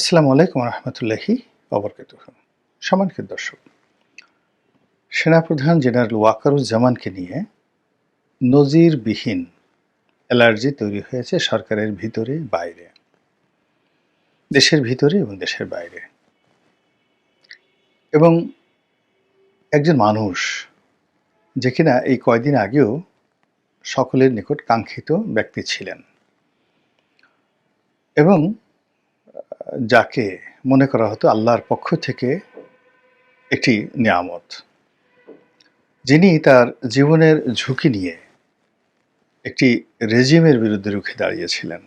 আসসালামু আলাইকুম রহমতুল্লাহি অবরকাত সম্মানিত দর্শক, সেনাপ্রধান জেনারেল ওয়াকারুজ্জামানকে নিয়ে নজিরবিহীন অ্যালার্জি তৈরি হয়েছে সরকারের ভিতরে বাইরে, দেশের ভিতরে এবং দেশের বাইরে। এবং একজন মানুষ যে কিনা এই কয়দিন আগেও সকলের নিকট কাঙ্ক্ষিত ব্যক্তি ছিলেন। এবং যাকে মনে করা হতো আল্লাহর পক্ষ থেকে একটি নিয়ামত, যিনি তার জীবনের ঝুঁকি নিয়ে একটি রেজিমের বিরুদ্ধে রুখে দাঁড়িয়েছিলেন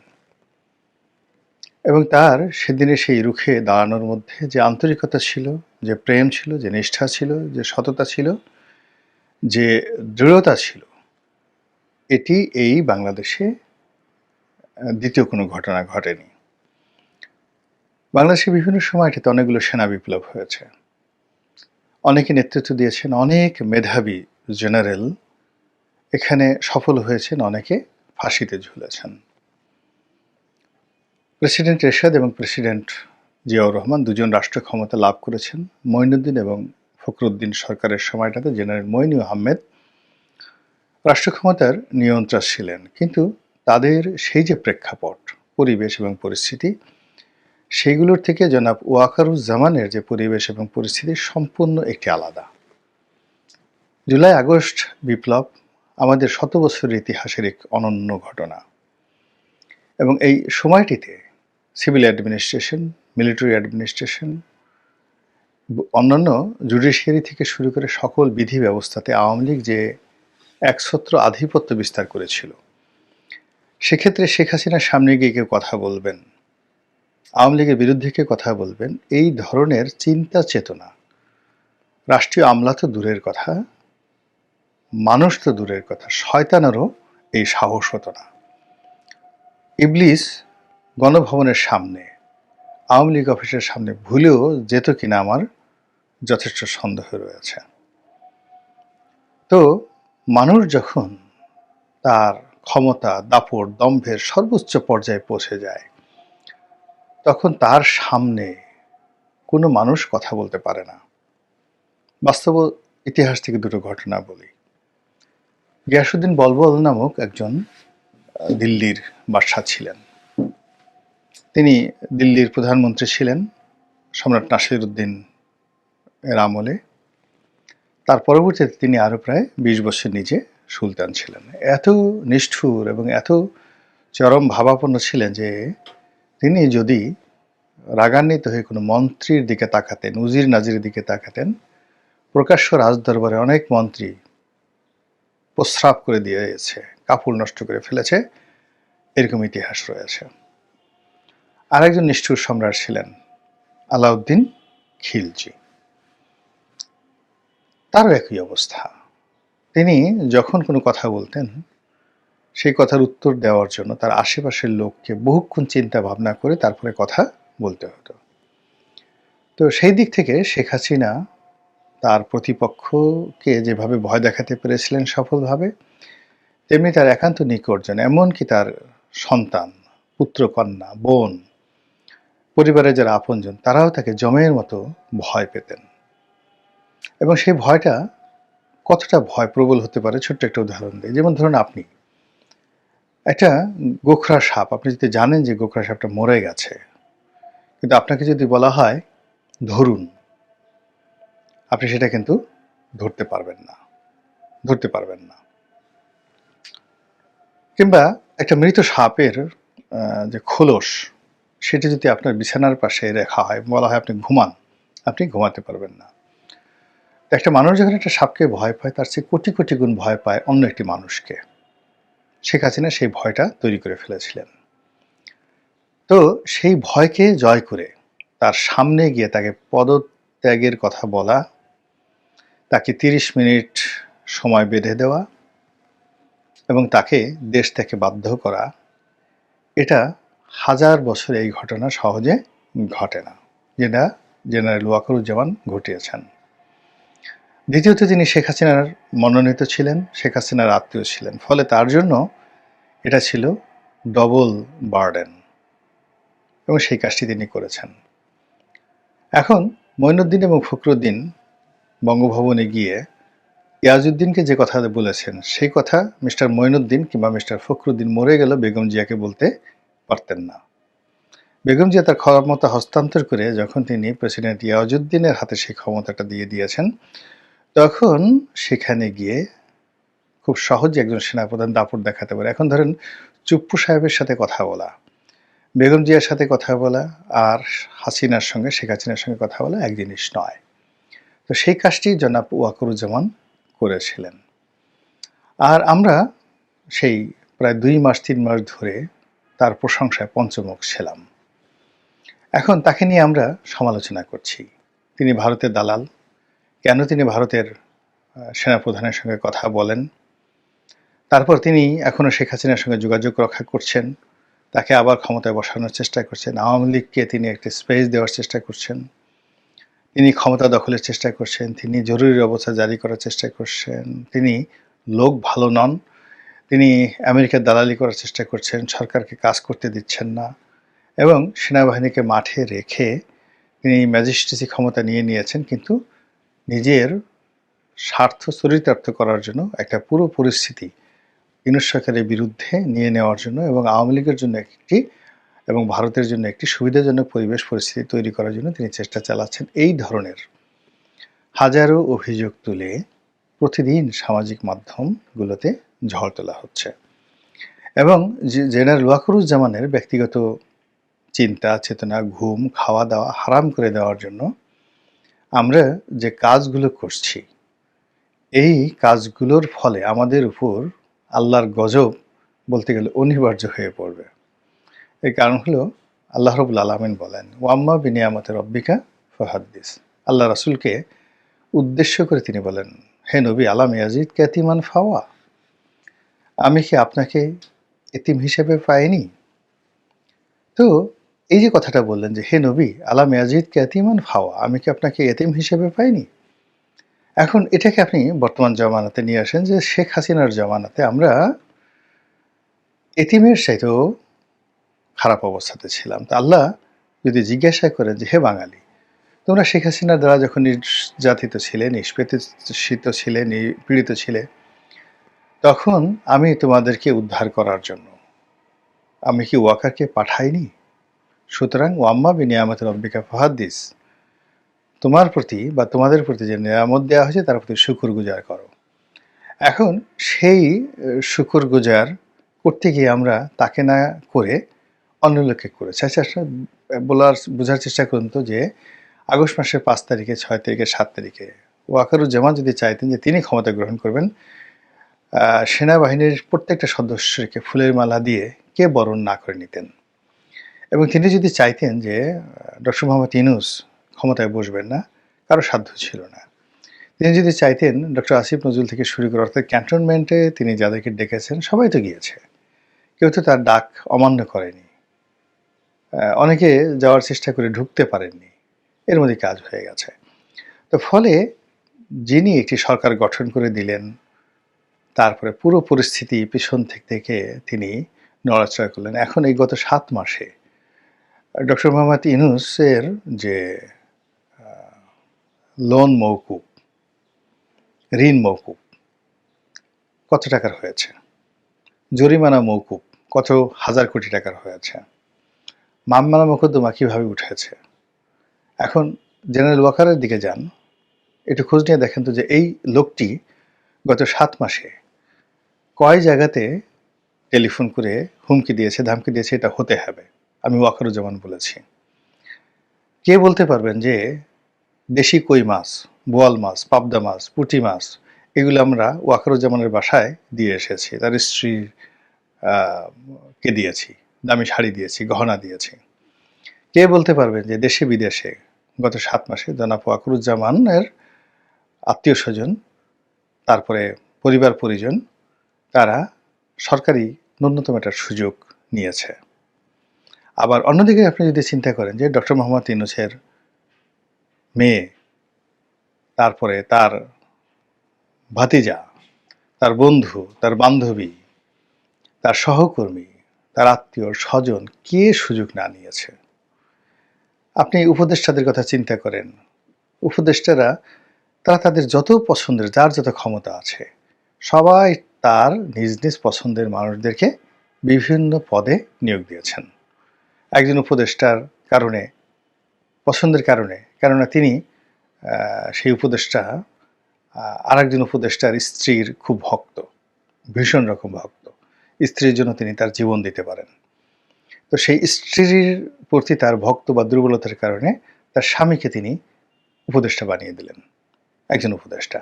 এবং তার সেদিনে সেই রুখে দাঁড়ানোর মধ্যে যে আন্তরিকতা ছিল, যে প্রেম ছিল, যে নিষ্ঠা ছিল, যে সততা ছিল, যে দৃঢ়তা ছিল, এটি এই বাংলাদেশে দ্বিতীয় কোনো ঘটনা ঘটেনি। বাংলাদেশে বিভিন্ন সময় এটিতে অনেকগুলো সেনা বিপ্লব হয়েছে। অনেকে নেতৃত্ব দিয়েছেন অনেক মেধাবী জেনারেল। এখানে সফল হয়েছেন অনেকে ফাঁসিতে ঝুলেছেন। প্রেসিডেন্ট এরশাদ এবং প্রেসিডেন্ট জিয়াউর রহমান দুজন রাষ্ট্র ক্ষমতা লাভ করেছেন। মঈনুদ্দিন এবং ফখরুদ্দিন সরকারের সময়টাতে জেনারেল মইনু আহমেদ রাষ্ট্র ক্ষমতার নিয়ন্ত্রণ ছিলেন। কিন্তু তাদের সেই যে প্রেক্ষাপট, পরিবেশ এবং পরিস্থিতি সেইগুলোর থেকে জনাব ওয়াকারুজ্জামানের যে পরিবেশ এবং পরিস্থিতি সম্পূর্ণ একটি আলাদা। জুলাই আগস্ট বিপ্লব আমাদের শত বছরের ইতিহাসের এক অনন্য ঘটনা। এবং এই সময়টিতে সিভিল অ্যাডমিনিস্ট্রেশন, মিলিটারি অ্যাডমিনিস্ট্রেশন, অন্যান্য জুডিশিয়ারি থেকে শুরু করে সকল বিধি ব্যবস্থাতে আওয়ামী লীগ যে একছত্র আধিপত্য বিস্তার করেছিল, সেক্ষেত্রে শেখ হাসিনার সামনে গিয়ে কেউ কথা বলবেন আওয়ামী লীগের বিরুদ্ধে কে কথা বলবেন? এই ধরনের চিন্তা চেতনা। রাষ্ট্রীয় আমলা তো দূরের কথা, মানুষ তো দূরের কথা, শয়তানেরও এই সাহস হতো না। ইবলিস গণভবনের সামনে, আওয়ামী লীগ অফিসের সামনে ভুলেও যেত কিনা আমার যথেষ্ট সন্দেহ রয়েছে। তো মানুষ যখন তার ক্ষমতা, দাপট, দম্ভের সর্বোচ্চ পর্যায়ে পৌঁছে যায় তখন তার সামনে কোনো মানুষ কথা বলতে পারে না। বাস্তব ইতিহাস থেকে দুটো ঘটনা বলি। গিয়াসুদ্দিন বলবল নামক একজন দিল্লির বাদশাহ ছিলেন। তিনি দিল্লির প্রধানমন্ত্রী ছিলেন, সম্রাট নাসিরুদ্দিন এর আমলে। তার পরবর্তীতে তিনি আরও প্রায় বিশ বছর নিজে সুলতান ছিলেন। এত নিষ্ঠুর এবং এত চরম ভাবাপন্ন ছিলেন যে তিনি যদি রাগান্বিত হয়ে কোনো মন্ত্রীর দিকে তাকাতেন, উজির নাজির দিকে তাকাতেন, প্রকাশ্য রাজদরবারে অনেক মন্ত্রী প্রস্রাব করে দিয়েছে কাপড় নষ্ট করে ফেলেছে, এরকম ইতিহাস রয়েছে। আরেকজন নিষ্ঠুর সম্রাট ছিলেন আলাউদ্দিন খিলজি। তারও একই অবস্থা। তিনি যখন কোনো কথা বলতেন সেই কথার উত্তর দেওয়ার জন্য তার আশেপাশের লোককে বহুক্ষণ চিন্তা ভাবনা করে তারপরে কথা বলতে হতো। তো সেই দিক থেকে শেখ হাসিনা তার প্রতিপক্ষকে যেভাবে ভয় দেখাতে পেরেছিলেন সফলভাবে, তেমনি তার একান্ত নিকটজন এমনকি তার সন্তান পুত্রকন্যা বোন, পরিবারের যারা আপনজন, তারাও তাকে জমের মতো ভয় পেতেন। এবং সেই ভয়টা কতটা ভয় প্রবল হতে পারে, ছোট্ট একটা উদাহরণ দিই। যেমন ধরুন আপনি একটা গোখরা সাপ, আপনি যদি জানেন যে গোখরা সাপটা মরে গেছে, কিন্তু আপনাকে যদি বলা হয় ধরুন, আপনি সেটা কিন্তু ধরতে পারবেন না, ধরতে পারবেন না। কিংবা একটা মৃত সাপের যে খোলস, সেটি যদি আপনার বিছানার পাশে রাখা হয়, বলা হয় আপনি ঘুমান, আপনি ঘুমাতে পারবেন না। একটা মানুষ যখন একটা সাপকে ভয় পায়, তার চেয়ে কোটি কোটি গুণ ভয় পায় অন্য একটি মানুষকে। শেখ হাসিনা সেই ভয়টা তৈরি করে ফেলেছিলেন। তো সেই ভয়কে জয় করে তার সামনে গিয়ে তাকে পদত্যাগের কথা বলা, তাকে তিরিশ মিনিট সময় বেঁধে দেওয়া এবং তাকে দেশ থেকে বাধ্য করা, এটা হাজার বছর এই ঘটনা সহজে ঘটে না, যেটা জেনারেল ওয়াকরুজ্জামান ঘটিয়েছেন। দ্বিতীয়ত তিনি শেখ হাসিনার মনোনীত ছিলেন, শেখ হাসিনার আত্মীয় ছিলেন। ফলে তার জন্য এটা ছিল ডবল বার্ডেন এবং সেই কাজটি তিনি করেছেন। এখন মঈনুদ্দিন এবং ফখরুদ্দিন বঙ্গভবনে গিয়ে ইয়াজউদ্দিনকে যে কথা বলেছেন, সেই কথা মিস্টার মঈনুদ্দিন কিংবা মিস্টার ফখরুদ্দিন মরে গেল বেগম জিয়াকে বলতে পারতেন না। বেগম জিয়া তার ক্ষমতা হস্তান্তর করে যখন তিনি প্রেসিডেন্ট ইয়াজউদ্দিনের হাতে সেই ক্ষমতাটা দিয়ে দিয়েছেন তখন সেখানে গিয়ে খুব সহজে একজন সেনাপ্রধান দাপট দেখাতে পারে। এখন ধরেন চুপ্পু সাহেবের সাথে কথা বলা, বেগম জিয়ার সাথে কথা বলা আর হাসিনার সঙ্গে, শেখ হাসিনার সঙ্গে কথা বলা এক জিনিস নয়। তো সেই কাজটি জনাব ওয়াকুরুজ্জামান করেছিলেন। আর আমরা সেই প্রায় দুই মাস, তিন মাস ধরে তার প্রশংসায় পঞ্চমুখ ছিলাম। এখন তাকে নিয়ে আমরা সমালোচনা করছি। তিনি ভারতের দালাল কেন তিনি ভারতের সেনাপ্রধানের সঙ্গে কথা বলেন? তারপর তিনি এখনও শেখ হাসিনার সঙ্গে যোগাযোগ রক্ষা করছেন। তাকে আবার ক্ষমতায় বসানোর চেষ্টা করছেন। আওয়ামী লীগকে তিনি একটি স্পেস দেওয়ার চেষ্টা করছেন। তিনি ক্ষমতা দখলের চেষ্টা করছেন। তিনি জরুরি অবস্থা জারি করার চেষ্টা করছেন। তিনি লোক ভালো নন। তিনি আমেরিকার দালালি করার চেষ্টা করছেন। সরকারকে কাজ করতে দিচ্ছেন না। এবং সেনাবাহিনীকে মাঠে রেখে তিনি ম্যাজিস্ট্রেসি ক্ষমতা নিয়ে নিয়েছেন। কিন্তু নিজের স্বার্থ চরিতার্থ করার জন্য একটা পুরো পরিস্থিতি ইউনুস সরকারের বিরুদ্ধে নিয়ে নেওয়ার জন্য এবং আওয়ামী লীগের জন্য একটি এবং ভারতের জন্য একটি সুবিধাজনক পরিবেশ পরিস্থিতি তৈরি করার জন্য তিনি চেষ্টা চালাচ্ছেন এই ধরনের হাজারো অভিযোগ তুলে প্রতিদিন সামাজিক মাধ্যমগুলোতে ঝড় তোলা হচ্ছে। এবং জেনারেল ওয়াকরুজ্জামানের ব্যক্তিগত চিন্তা, চেতনা, ঘুম, খাওয়া দাওয়া হারাম করে দেওয়ার জন্য আমরা যে কাজগুলো করছি, এই কাজগুলোর ফলে আমাদের উপর আল্লাহর গজব বলতে গেলে অনিবার্য হয়ে পড়বে। এর কারণ হলো আল্লাহ রবুল আলমিন বলেন ওয়াম্মা বিনিয়ামতের রব্বিকা ফহাদ্দিস। আল্লাহ রাসুলকে উদ্দেশ্য করে তিনি বলেন, হে নবী, আলাম ইয়াজিদ ক্যাতিমান ফাওয়া? আমি কি আপনাকে এতিম হিসেবে পাইনি? তো এই যে কথাটা বললেন যে, হে নবী, আলাম ইয়াজিদ ক্যাতিমান ফাওয়া, আমি কি আপনাকে এতিম হিসেবে পাইনি? এখন এটাকে আপনি বর্তমান জমানাতে নিয়ে আসেন যে, শেখ হাসিনার জমানাতে আমরা এতিমের চাইতেও খারাপ অবস্থাতে ছিলাম। তা আল্লাহ যদি জিজ্ঞাসা করেন যে, হে বাঙালি, তোমরা শেখ হাসিনার দ্বারা যখন নির্যাতিত ছিলে নিষ্পেষিত ছিলে পীড়িত ছিলে, তখন আমি তোমাদেরকে উদ্ধার করার জন্য, আমি কি ওয়াকারকে পাঠাইনি? সুতরাং ওয়াম্মা বিনিয়ামত রব্বিকা ফাহাদ্দিস তোমার প্রতি বা তোমাদের প্রতি যে নিয়ামত দেওয়া হয়েছে তার প্রতি শুকুর গুজার করো। এখন সেই শুকুর গুজার করতে গিয়ে আমরা তাকে না করে অন্য লোককে করেছে। আচ্ছা, আচ্ছা বলার বোঝার চেষ্টা করুন তো যে আগস্ট মাসের পাঁচ তারিখে ছয় তারিখে সাত তারিখে ওয়াকারুজ্জামান যদি চাইতেন যে তিনি ক্ষমতা গ্রহণ করবেন সেনাবাহিনীর প্রত্যেকটা সদস্যকে ফুলের মালা দিয়ে কে বরণ না করে নিতেন? এবং তিনি যদি চাইতেন যে, ডক্টর মোহাম্মদ ইনুস ক্ষমতায় বসবেন না, কারও সাধ্য ছিল না। তিনি যদি চাইতেন, ডক্টর আসিফ নজরুল থেকে শুরু করে, অর্থাৎ ক্যান্টনমেন্টে তিনি যাদেরকে ডেকেছেন, সবাই তো গিয়েছে। কেউ তো তার ডাক অমান্য করেনি। অনেকে যাওয়ার চেষ্টা করে ঢুকতে পারেননি। এর মধ্যে কাজ হয়ে গেছে। তো ফলে যিনি একটি সরকার গঠন করে দিলেন, তারপরে পুরো পরিস্থিতি পিছন থেকে তিনি নড়াচড়া করলেন। এখন এই গত সাত মাসে ডক্টর মোহাম্মদ ইনুসের যে লোন মৌকুব ঋণ মৌকুব কত টাকার হয়েছে? জরিমানা মৌকুব কত হাজার কোটি টাকার হয়েছে? মামলা মোকদ্দমা কীভাবে উঠেছে? এখন জেনারেল ওয়াকারের দিকে যান, একটু খোঁজ নিয়ে দেখেন তো যে এই লোকটি গত সাত মাসে কয় জায়গাতে টেলিফোন করে হুমকি দিয়েছে, ধামকি দিয়েছে, এটা হতে হবে। আমি ওয়াকারুজ্জামান বলেছি। কে বলতে পারবেন যে দেশি কই মাছ, বোয়াল মাছ, পাবদা মাছ, পুঁটি মাছ, এগুলো আমরা ওয়াকারুজ্জামানের বাসায় দিয়ে এসেছি, তার স্ত্রীর কে দিয়েছি, দামি শাড়ি দিয়েছি, গহনা দিয়েছি। কে বলতে পারবেন যে দেশে বিদেশে গত সাত মাসে জনাব ওয়াকরুজ্জামানের আত্মীয় স্বজন, তারপরে পরিবার পরিজন, তারা সরকারি ন্যূনতম একটা সুযোগ নিয়েছে। আবার অন্যদিকে আপনি যদি চিন্তা করেন যে ডক্টর মোহাম্মদ ইনুসের মেয়ে, তারপরে তার ভাতিজা, তার বন্ধু, তার বান্ধবী, তার সহকর্মী, তার আত্মীয়, স্বজন কে সুযোগ না নিয়েছে? আপনি উপদেষ্টাদের কথা চিন্তা করেন। উপদেষ্টারা, তারা তাদের যত পছন্দের, যার যত ক্ষমতা আছে, সবাই তার নিজ নিজ পছন্দের মানুষদেরকে বিভিন্ন পদে নিয়োগ দিয়েছেন। একজন উপদেষ্টার কারণে, পছন্দের কারণে। কেননা তিনি সেই উপদেষ্টা আর একজন উপদেষ্টার স্ত্রীর খুব ভক্ত, ভীষণ রকম ভক্ত। স্ত্রীর জন্য তিনি তার জীবন দিতে পারেন। তো সেই স্ত্রীর প্রতি তার ভক্ত বা দুর্বলতার কারণে তার স্বামীকে তিনি উপদেষ্টা বানিয়ে দিলেন, একজন উপদেষ্টা।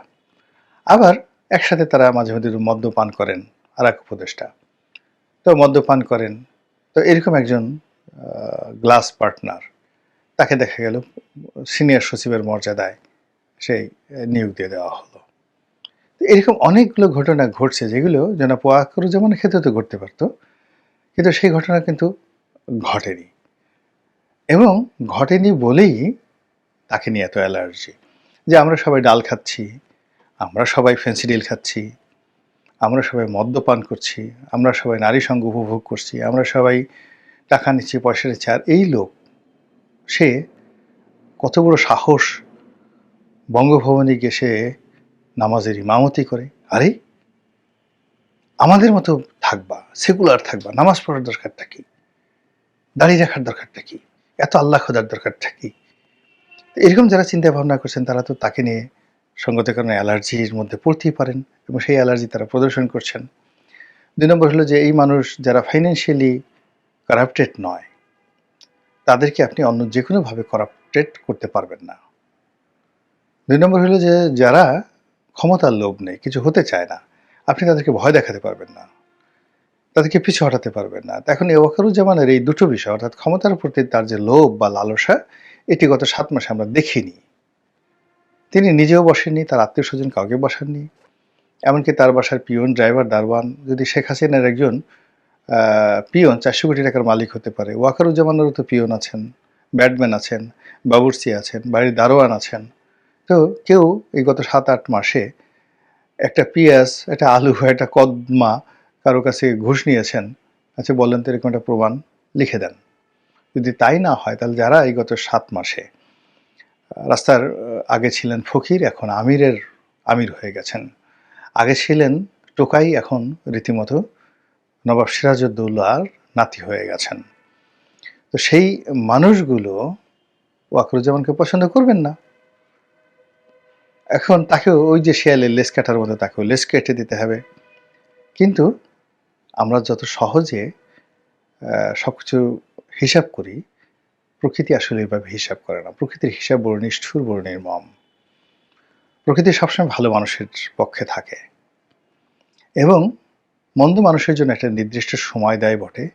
আবার একসাথে তারা মাঝে মধ্যে মদ্যপান করেন আর এক উপদেষ্টা। তো মদ্যপান করেন। তো এরকম একজন গ্লাস পার্টনার, তাকে দেখা গেল সিনিয়র সচিবের মর্যাদায় সেই নিয়োগ দিয়ে দেওয়া হলো। এরকম অনেকগুলো ঘটনা ঘটছে যেগুলো যেন পোয়াকরুজ্জামানের ক্ষেত্রে তো ঘটতে পারতো, কিন্তু সেই ঘটনা কিন্তু ঘটেনি। এবং ঘটেনি বলেই তাকে নিয়ে এত অ্যালার্জি যে আমরা সবাই ডাল খাচ্ছি, আমরা সবাই ফেন্সিডিল খাচ্ছি, আমরা সবাই মদ্যপান করছি, আমরা সবাই নারী সঙ্গ উপভোগ করছি, আমরা সবাই টাকা নিচ্ছে, পয়সা নিচ্ছে, আর এই লোক, সে কত বড় সাহস, বঙ্গভবনে গিয়ে সে নামাজের ইমামতি করে। আরে, আমাদের মতো থাকবা, সেকুলার থাকবা, নামাজ পড়ার দরকারটা কি? দাঁড়িয়ে রাখার দরকারটা কি? এত আল্লাহ খোদার দরকারটা কি? এরকম যারা চিন্তা ভাবনা করছেন, তারা তো তাকে নিয়ে সঙ্গত কারণে অ্যালার্জির মধ্যে পড়তেই পারেন এবং সেই অ্যালার্জি তারা প্রদর্শন করছেন। দুই নম্বর হলো যে, এই মানুষ যারা ফাইন্যান্সিয়ালি কারাপ্টেড নয়। তাদেরকে আপনি অন্য যে কোনোভাবে করাপ্টেড করতে পারবেন না। দুই নম্বর হলো যে, যারা ক্ষমতার লোভ নেই, কিছু হতে চায় না, আপনি তাদেরকে ভয় দেখাতে পারবেন না। তাদেরকে পিছু হটাতে পারবেন না। এখন এই ওয়াকারুজ্জামানের এই দুটো বিষয়, অর্থাৎ ক্ষমতার প্রতি তার যে লোভ বা লালসা, এটি গত সাত মাসে আমরা দেখিনি। তিনি নিজেও বসেননি, তার আত্মীয় স্বজন কাউকে বসাননি। এমনকি তার বাসার পিয়ন ড্রাইভার দারওয়ান যদি শেখ হাসিনার একজন পিয়ন চারশো কোটি টাকার মালিক হতে পারে। ওয়াকারুজ্জামানেরও তো পিয়ন আছেন ব্যাটম্যান আছেন, বাবুর্চি আছেন, বাড়ির দারোয়ান আছেন। তো কেউ এই গত সাত আট মাসে একটা পেঁয়াজ, একটা আলু, একটা কদমা কারও কাছে ঘুষ নিয়েছেন আচ্ছা বলেন তো এরকম একটা প্রমাণ লিখে দেন। যদি তাই না হয়, তাহলে যারা এই গত সাত মাসে রাস্তার আগে ছিলেন ফকির, এখন আমিরের, আমির হয়ে গেছেন। আগে ছিলেন টোকাই, এখন রীতিমতো নবাব সিরাজউদ্দৌলার নাতি হয়ে গেছেন। তো সেই মানুষগুলো ওয়াকরুজ্জামানকে পছন্দ করবেন না। এখন তাকেও ওই যে শিয়ালের লেস কাটার মতো তাকেও লেস কেটে দিতে হবে। কিন্তু আমরা যত সহজে সব কিছু হিসাব করি, প্রকৃতি আসলে এভাবে হিসাব করে না। প্রকৃতির হিসাব বড় নিষ্ঠুর, বড় নির্মম। প্রকৃতি সবসময় ভালো মানুষের পক্ষে থাকে। এবং মন্দ মানুষের জন্য একটা নির্দিষ্ট সময় দেয় বটে,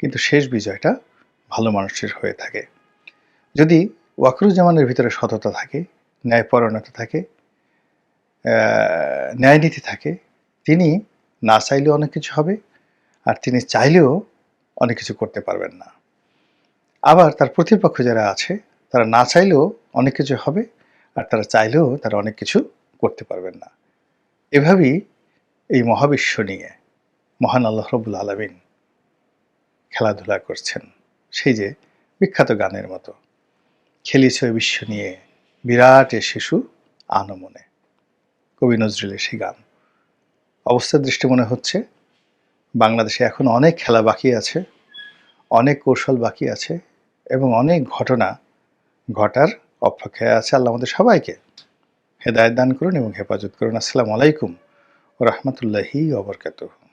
কিন্তু শেষ বিজয়টা ভালো মানুষের হয়ে থাকে। যদি ওয়াকরুজ্জামানের ভিতরে সততা থাকে ন্যায়পরণতা থাকে ন্যায়নীতি থাকে, তিনি না চাইলেও অনেক কিছু হবে, আর তিনি চাইলেও অনেক কিছু করতে পারবেন না। আবার তার প্রতিপক্ষ যারা আছে, তারা না চাইলেও অনেক কিছু হবে, আর তারা চাইলেও তারা অনেক কিছু করতে পারবেন না। এভাবেই এই মহাবিশ্ব নিয়ে মহান আল্লাহ রবুল আলমিন খেলাধুলা করছেন। সেই যে বিখ্যাত গানের মতো। খেলিছ বিশ্ব নিয়ে বিরাট এ শিশু আনমনে। কবি নজরুলের সেই গান। অবস্থার দৃষ্টি মনে হচ্ছে, বাংলাদেশে এখন অনেক খেলা বাকি আছে, অনেক কৌশল বাকি আছে এবং অনেক ঘটনা ঘটার অপেক্ষায় আছে আল্লাহ আমাদের সবাইকে। হেদায়ত দান করুন এবং হেফাজত করুন। আসসালামু আলাইকুম রহমতুল্লাহি অবরকাতুহ